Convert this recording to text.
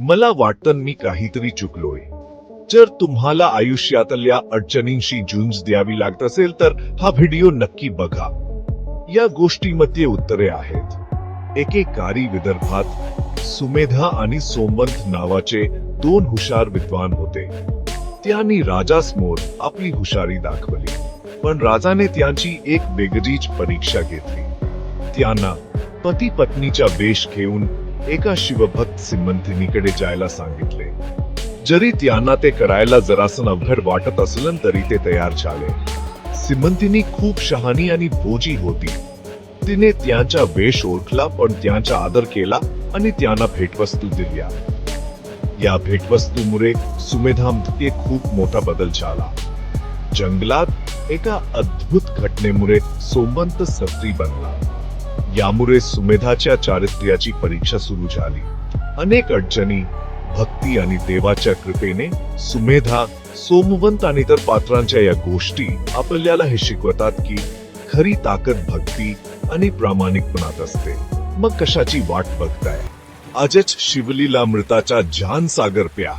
मला वाटतं मी काहीतरी चुकलोय. जर तुम्हाला आयुष्यातल्या अडचणींशी झुंज द्यावी लागत असेल तर हा व्हिडिओ नक्की बघा. या गोष्टीमध्ये उत्तरे आहेत. एकेकारी विदर्भात सुमेधा आणि सोमवंत नावाचे दोन हुशार विद्वान होते. त्यांनी राजासमोर आपली हुशारी दाखवली पण राजाने त्यांची एक वेगळीच परीक्षा घेतली. त्यांना पती पत्नीचा वेश घेऊन एका शिवभक्त सिमंथिनीकडे जायला सांगितले. जरी त्यांना ते करायला जरासन अवघड वाटत असलं तरी ते तयार झाले. सिमंतिनी खूप शहाणी आणि भोजी होती. तिने त्यांचा वेश ओळखला पण त्यांचा आदर केला आणि त्यांना भेटवस्तू दिल्या. या भेटवस्तूमुळे सुमेधाम ते खूप मोठा बदल झाला. जंगलात एका अद्भुत घटनेमुळे सोमवंत सत्री बनला. यामुळे सुमेधाच्या चारित्र्याची परीक्षा सुरू झाली. अनेक अडचणी भक्ती आणि देवाच्या कृपेने सुमेधा सोमवंत आणि इतर पात्रांच्या या गोष्टी आपल्याला हे शिकवतात की खरी ताकद भक्ती आणि प्रामाणिकपणात असते. मग कशाची वाट बघताय? आजच शिवलीला मृताचा जान सागर प्या.